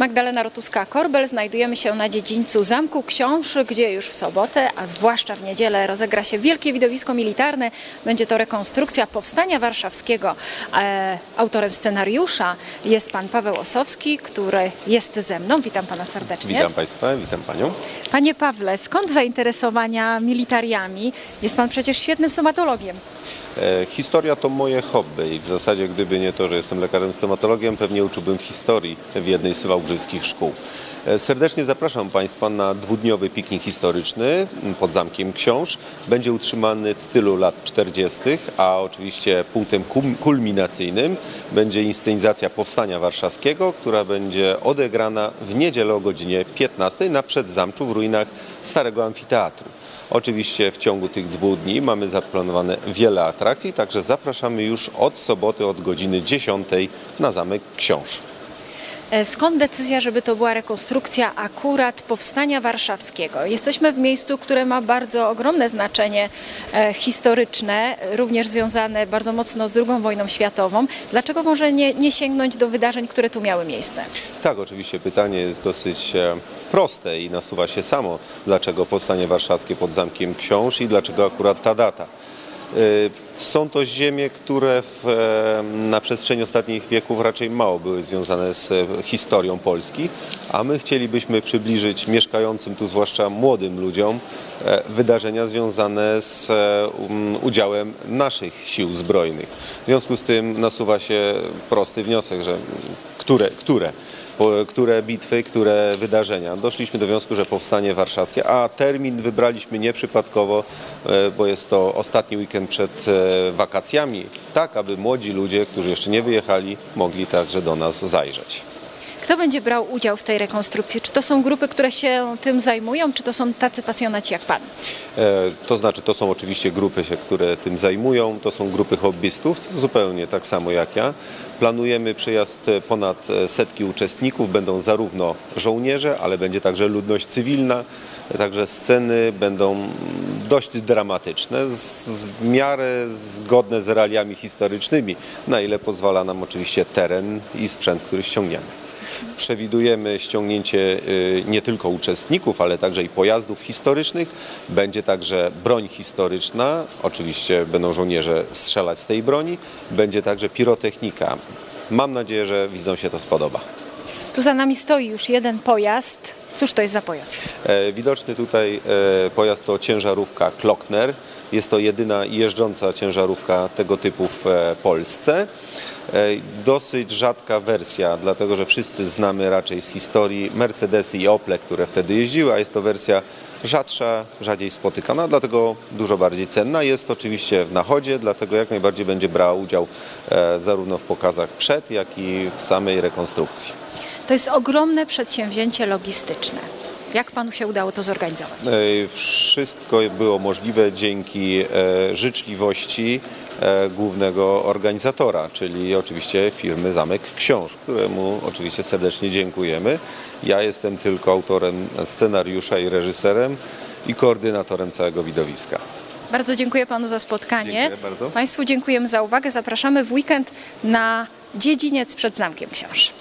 Magdalena Rotuska-Korbel. Znajdujemy się na dziedzińcu Zamku Książ, gdzie już w sobotę, a zwłaszcza w niedzielę rozegra się wielkie widowisko militarne. Będzie to rekonstrukcja Powstania Warszawskiego. E, autorem scenariusza jest pan Paweł Osowski, który jest ze mną. Witam pana serdecznie. Witam Państwa, witam Panią. Panie Pawle, skąd zainteresowania militariami? Jest pan przecież świetnym stomatologiem. E, historia to moje hobby i w zasadzie gdyby nie to, że jestem lekarzem stomatologiem, pewnie uczyłbym w historii w jednej z wałbrzych szkół. E, Serdecznie zapraszam Państwa na dwudniowy piknik historyczny pod Zamkiem Książ. Będzie utrzymany w stylu lat 40., a oczywiście punktem kulminacyjnym będzie inscenizacja Powstania Warszawskiego, która będzie odegrana w niedzielę o godzinie 15 na Przedzamczu w ruinach Starego Amfiteatru. Oczywiście w ciągu tych dwóch dni mamy zaplanowane wiele atrakcji, także zapraszamy już od soboty od godziny 10 na Zamek Książ. E, Skąd decyzja, żeby to była rekonstrukcja akurat Powstania Warszawskiego? Jesteśmy w miejscu, które ma bardzo ogromne znaczenie e, historyczne, również związane bardzo mocno z II wojną światową. Dlaczego może nie, nie sięgnąć do wydarzeń, które tu miały miejsce? Tak, oczywiście pytanie jest dosyć e, proste i nasuwa się samo, dlaczego Powstanie Warszawskie pod Zamkiem Książ i dlaczego akurat ta data. E, Są to ziemie, które w, e, na przestrzeni ostatnich wieków raczej mało były związane z e, historią Polski, a my chcielibyśmy przybliżyć mieszkającym tu, zwłaszcza młodym ludziom, e, wydarzenia związane z um, udziałem naszych sił zbrojnych. W związku z tym nasuwa się prosty wniosek, że które, które które bitwy, które wydarzenia. Doszliśmy do wniosku, że powstanie warszawskie, a termin wybraliśmy nieprzypadkowo, e, bo jest to ostatni weekend przed e, wakacjami, tak aby młodzi ludzie, którzy jeszcze nie wyjechali, mogli także do nas zajrzeć. Kto będzie brał udział w tej rekonstrukcji? Czy to są grupy, które się tym zajmują, czy to są tacy pasjonaci jak pan? E, To znaczy, to są oczywiście grupy, się, które tym zajmują, to są grupy hobbystów, zupełnie tak samo jak ja. Planujemy przyjazd e, ponad e, setki uczestników, będą zarówno żołnierze, ale będzie także ludność cywilna, także sceny będą mm, dość dramatyczne, z w miarę zgodne z realiami historycznymi, na ile pozwala nam oczywiście teren i sprzęt, który ściągniemy. Przewidujemy ściągnięcie y, nie tylko uczestników, ale także i pojazdów historycznych. Będzie także broń historyczna. Oczywiście będą żołnierze strzelać z tej broni. Będzie także pirotechnika. Mam nadzieję, że widzom się to spodoba. Tu za nami stoi już jeden pojazd. Cóż to jest za pojazd? E, Widoczny tutaj e, pojazd to ciężarówka Klockner. Jest to jedyna jeżdżąca ciężarówka tego typu w e, Polsce. Dosyć rzadka wersja, dlatego że wszyscy znamy raczej z historii Mercedesy i Ople, które wtedy jeździły, a jest to wersja rzadsza, rzadziej spotykana, dlatego dużo bardziej cenna. Jest oczywiście w nachodzie, dlatego jak najbardziej będzie brała udział zarówno w pokazach przed, jak i w samej rekonstrukcji. To jest ogromne przedsięwzięcie logistyczne. Jak panu się udało to zorganizować? E, Wszystko było możliwe dzięki e, życzliwości e, głównego organizatora, czyli oczywiście firmy Zamek Książ, któremu oczywiście serdecznie dziękujemy. Ja jestem tylko autorem scenariusza i reżyserem i koordynatorem całego widowiska. Bardzo dziękuję panu za spotkanie. Dziękuję bardzo. Państwu dziękujemy za uwagę. Zapraszamy w weekend na dziedziniec przed Zamkiem Książ.